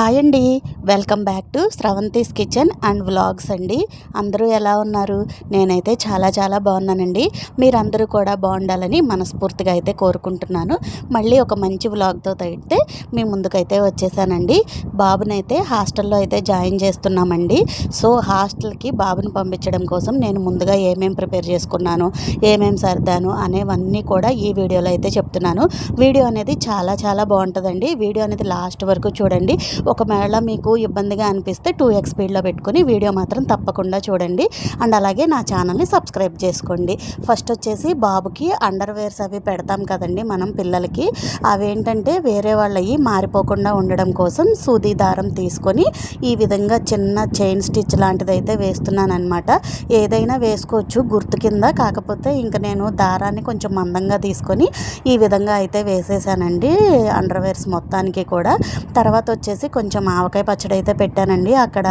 Hi అండి. Welcome back to Sravanthi's kitchen and vlogs అండి. అందరూ ఎలా ఉన్నారు? నేనైతే చాలా చాలా బాగున్నానండి. మీరందరూ కూడా బాగుండాలని మనస్ఫూర్తిగా అయితే కోరుకుంటున్నాను. మళ్ళీ ఒక మంచి వ్లాగ్తో అయితే మీ ముందుకైతే వచ్చేసానండి. బాబునైతే హాస్టల్లో అయితే జాయిన్ చేస్తున్నామండి. సో హాస్టల్కి బాబుని పంపించడం కోసం నేను ముందుగా ఏమేమి ప్రిపేర్ చేసుకున్నాను ఏమేమి సర్దాను అనేవన్నీ కూడా ఈ వీడియోలో అయితే చెప్తున్నాను. వీడియో అనేది చాలా చాలా బాగుంటుందండి. వీడియో అనేది లాస్ట్ వరకు చూడండి. ఒకవేళ మీకు ఇబ్బందిగా అనిపిస్తే టూ ఎక్స్ స్పీడ్లో పెట్టుకొని వీడియో మాత్రం తప్పకుండా చూడండి. అండ్ అలాగే నా ఛానల్ని సబ్స్క్రైబ్ చేసుకోండి. ఫస్ట్ వచ్చేసి బాబుకి అండర్వేర్స్ అవి పెడతాం కదండి మనం పిల్లలకి. అవేంటంటే వేరే వాళ్ళవి మారిపోకుండా ఉండడం కోసం సూది దారం తీసుకొని ఈ విధంగా చిన్న చైన్ స్టిచ్ లాంటిది అయితే వేస్తున్నాను అనమాట ఏదైనా వేసుకోవచ్చు గుర్తు కింద. కాకపోతే ఇంకా నేను దారాన్ని కొంచెం మందంగా తీసుకొని ఈ విధంగా అయితే వేసేసానండి అండర్వేర్స్ మొత్తానికి కూడా. తర్వాత వచ్చేసి కొంచెం ఆవకాయ పచ్చడి అయితే పెట్టానండి. అక్కడ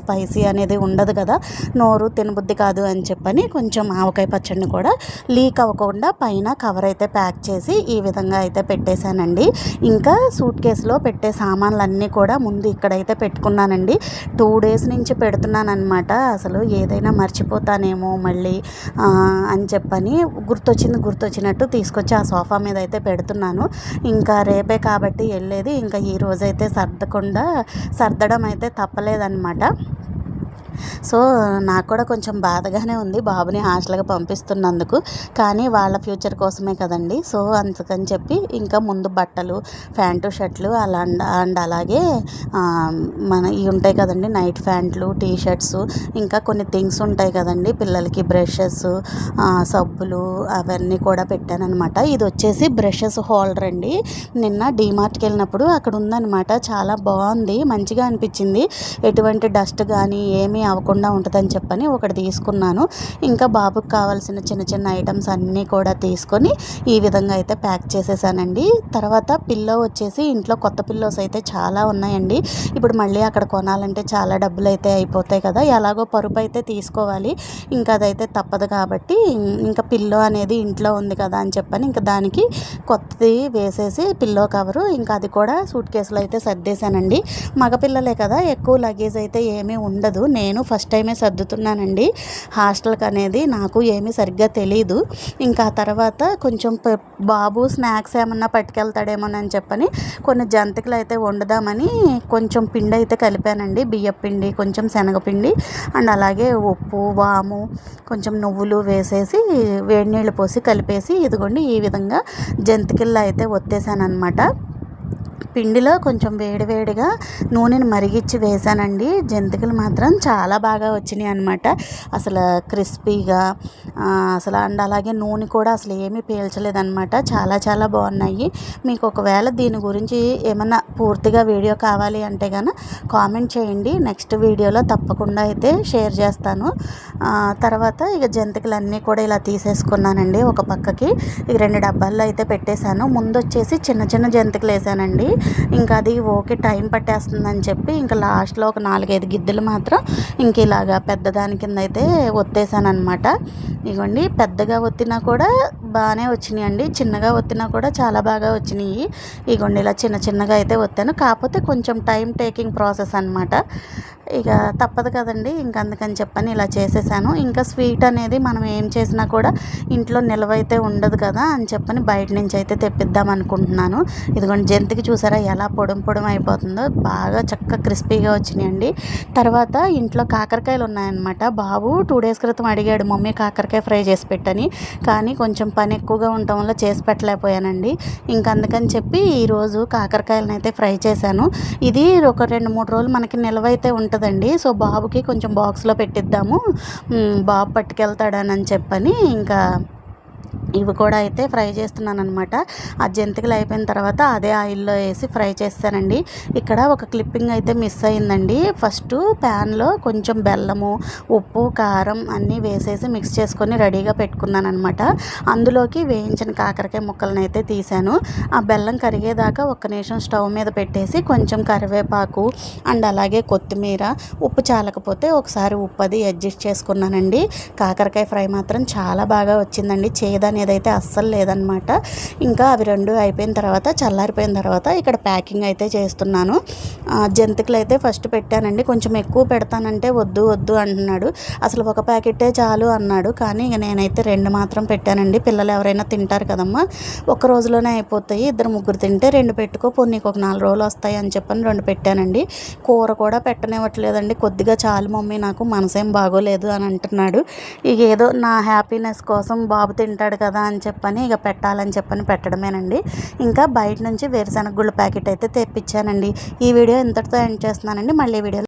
స్పైసీ అనేది ఉండదు కదా నోరు తినబుద్ధి కాదు అని చెప్పని కొంచెం ఆవకాయ పచ్చడిని కూడా లీక్ అవ్వకుండా పైన కవర్ అయితే ప్యాక్ చేసి ఈ విధంగా అయితే పెట్టేశానండి. ఇంకా సూట్ కేసులో పెట్టే సామాన్లన్నీ కూడా ముందు ఇక్కడైతే పెట్టుకున్నానండి. టూ డేస్ నుంచి పెడుతున్నాను అనమాట అసలు ఏదైనా మర్చిపోతానేమో మళ్ళీ అని చెప్పని గుర్తొచ్చింది గుర్తొచ్చినట్టు తీసుకొచ్చి ఆ సోఫా మీద అయితే పెడుతున్నాను. ఇంకా రేపే కాబట్టి వెళ్ళేది. ఇంకా ఈ రోజైతే సర్ సర్దకుండా సర్దడం అయితే తప్పలేదన్నమాట. సో నాకు కూడా కొంచెం బాధగానే ఉంది. బాబుని హాస్టల్గా పంపిస్తున్నందుకు. కానీ వాళ్ళ ఫ్యూచర్ కోసమే కదండి. సో అందుకని చెప్పి ఇంకా ముందు బట్టలు ప్యాంటు షర్ట్లు అలా అండ్ అలాగే మన ఇవి ఉంటాయి కదండి. నైట్ ప్యాంట్లు టీ షర్ట్స్ ఇంకా కొన్ని థింగ్స్ ఉంటాయి కదండి. పిల్లలకి బ్రషెస్ సబ్బులు అవన్నీ కూడా పెట్టానమాట ఇది వచ్చేసి బ్రషెస్ హోల్డర్ అండి నిన్న డీమార్ట్కి వెళ్ళినప్పుడు అక్కడ ఉందన్నమాట. చాలా బాగుంది. మంచిగా అనిపించింది. ఎటువంటి డస్ట్ కానీ ఏమీ అవ్వకుండా ఉంటుందని చెప్పని ఒకటి తీసుకున్నాను. ఇంకా బాబుకి కావాల్సిన చిన్న చిన్న ఐటమ్స్ అన్నీ కూడా తీసుకొని ఈ విధంగా అయితే ప్యాక్ చేసేసానండి. తర్వాత పిల్లో వచ్చేసి ఇంట్లో కొత్త పిల్లోస్ అయితే చాలా ఉన్నాయండి. ఇప్పుడు మళ్ళీ అక్కడ కొనాలంటే చాలా డబ్బులు అయితే అయిపోతాయి కదా. ఎలాగో పరుపు అయితే తీసుకోవాలి. ఇంకా అదైతే తప్పదు కాబట్టి ఇంకా పిల్లో అనేది ఇంట్లో ఉంది కదా అని చెప్పని ఇంకా దానికి కొత్తది వేసేసి పిల్లో కవరు ఇంకా అది కూడా సూట్ కేసులో అయితే సర్దేశానండి. మగపిల్లలే కదా ఎక్కువ లగేజ్ అయితే ఏమీ ఉండదు. నేను నేను ఫస్ట్ టైమే సర్దుతున్నానండి. హాస్టల్కి అనేది నాకు ఏమీ సరిగ్గా తెలియదు ఇంకా తర్వాత కొంచెం బాబు స్నాక్స్ ఏమన్నా పట్టుకెళ్తాడేమోనని చెప్పని కొన్ని జంతికలు అయితే వండుదామని కొంచెం పిండి అయితే కలిపానండి. బియ్యం పిండి కొంచెం శనగపిండి అండ్ అలాగే ఉప్పు వాము కొంచెం నువ్వులు వేసేసి వేడి నీళ్ళు పోసి కలిపేసి ఇదిగోండి ఈ విధంగా జంతికల్లో అయితే ఒత్తేసాను అనమాట పిండిలో కొంచెం వేడివేడిగా నూనెని మరిగించి వేసానండి జంతికలు మాత్రం చాలా బాగా వచ్చినాయి అనమాట అసలు క్రిస్పీగా అసలు అండ్ అలాగే నూనె కూడా అసలు ఏమీ పీల్చలేదన్నమాట. చాలా చాలా బాగున్నాయి. మీకు ఒకవేళ దీని గురించి ఏమన్నా పూర్తిగా వీడియో కావాలి అంటే కనుక కామెంట్ చేయండి. నెక్స్ట్ వీడియోలో తప్పకుండా అయితే షేర్ చేస్తాను. తర్వాత ఇక జంతికలు అన్నీ కూడా ఇలా తీసేసుకున్నానండి ఒక పక్కకి. ఇక రెండు డబ్బాల్లో అయితే పెట్టేశాను. ముందు వచ్చేసి చిన్న చిన్న జంతికలు వేసానండి ఇంకా అది ఓకే టైం పట్టేస్తుందని చెప్పి ఇంకా లాస్ట్లో ఒక నాలుగైదు గిద్దెలు మాత్రం ఇంక ఇలాగా పెద్దదాని కింద అయితే ఒత్తేసానమాట అనమాట ఇగోండి పెద్దగా ఒత్తినా కూడా బాగానే వచ్చినాయి అండి చిన్నగా ఒత్తినా కూడా చాలా బాగా వచ్చినాయి. ఇగోండి ఇలా చిన్న చిన్నగా అయితే ఒత్తాను. కాకపోతే కొంచెం టైం టేకింగ్ ప్రాసెస్ అనమాట ఇక తప్పదు కదండి. ఇంక అందుకని చెప్పని ఇలా చేసేసాను. ఇంకా స్వీట్ అనేది మనం ఏం చేసినా కూడా ఇంట్లో నిలవైతే ఉండదు కదా అని చెప్పని బయట నుంచి అయితే తెప్పిద్దాం అనుకుంటున్నాను. ఇదిగోండి జంతికి చూసారా ఎలా పొడం పొడం అయిపోతుందో. బాగా చక్కగా క్రిస్పీగా వచ్చినాయండి. తర్వాత ఇంట్లో కాకరకాయలు ఉన్నాయన్నమాట. బాబు టూ డేస్ క్రితం అడిగాడు మమ్మీ కాకరకాయ ఫ్రై చేసి పెట్టని. కానీ కొంచెం పని ఎక్కువగా ఉండటం వల్ల చేసి పెట్టలేకపోయానండి. ఇంక అందుకని చెప్పి ఈరోజు కాకరకాయలను అయితే ఫ్రై చేశాను. ఇది ఒక రెండు మూడు రోజులు మనకి నిల్వైతే ఉంటుంది ఉంటుందండి. సో బాబుకి కొంచెం బాక్స్లో పెట్టిద్దాము. బాబు పట్టుకెళ్తాడనని చెప్పని ఇంకా ఇవి కూడా అయితే ఫ్రై చేస్తున్నాను అనమాట ఆ జంతికలు అయిపోయిన తర్వాత అదే ఆయిల్లో వేసి ఫ్రై చేస్తానండి. ఇక్కడ ఒక క్లిప్పింగ్ అయితే మిస్ అయిందండి. ఫస్ట్ ప్యాన్లో కొంచెం బెల్లము ఉప్పు కారం అన్నీ వేసేసి మిక్స్ చేసుకొని రెడీగా పెట్టుకున్నాను అనమాట అందులోకి వేయించిన కాకరకాయ ముక్కలను అయితే తీశాను. ఆ బెల్లం కరిగేదాకా ఒక్క నిమిషం స్టవ్ మీద పెట్టేసి కొంచెం కరివేపాకు అండ్ అలాగే కొత్తిమీర ఉప్పు చాలకపోతే ఒకసారి ఉప్పు అది అడ్జస్ట్ చేసుకున్నానండి. కాకరకాయ ఫ్రై మాత్రం చాలా బాగా వచ్చిందండి. చేదు అనేది అయితే అస్సలు లేదనమాట. ఇంకా అవి రెండు అయిపోయిన తర్వాత చల్లారిపోయిన తర్వాత ఇక్కడ ప్యాకింగ్ అయితే చేస్తున్నాను. జంతికలు అయితే ఫస్ట్ పెట్టానండి. కొంచెం ఎక్కువ పెడతానంటే వద్దు వద్దు అంటున్నాడు. అసలు ఒక ప్యాకెటే చాలు అన్నాడు. కానీ ఇక నేనైతే రెండు మాత్రం పెట్టానండి. పిల్లలు ఎవరైనా తింటారు కదమ్మా. ఒక రోజులోనే అయిపోతాయి. ఇద్దరు ముగ్గురు తింటే రెండు పెట్టుకో పోనీ నీకు ఒక నాలుగు రోజులు వస్తాయి అని చెప్పని రెండు పెట్టానండి. కూర కూడా పెట్టనివ్వట్లేదండి. కొద్దిగా చాలు మమ్మీ నాకు మనసేం బాగోలేదు అని అంటున్నాడు. ఇక ఏదో నా హ్యాపీనెస్ కోసం బాబు తింటాడు కదా అని చెప్పని ఇక పెట్టాలని చెప్పని పెట్టడమేనండి. ఇంకా బయట నుంచి వేరుశనగ గుళ్ళ ప్యాకెట్ అయితే తెప్పించానండి. ఈ వీడియో ఇంతటితో ఎండ్ చేస్తున్నానండి. మళ్ళీ వీడియో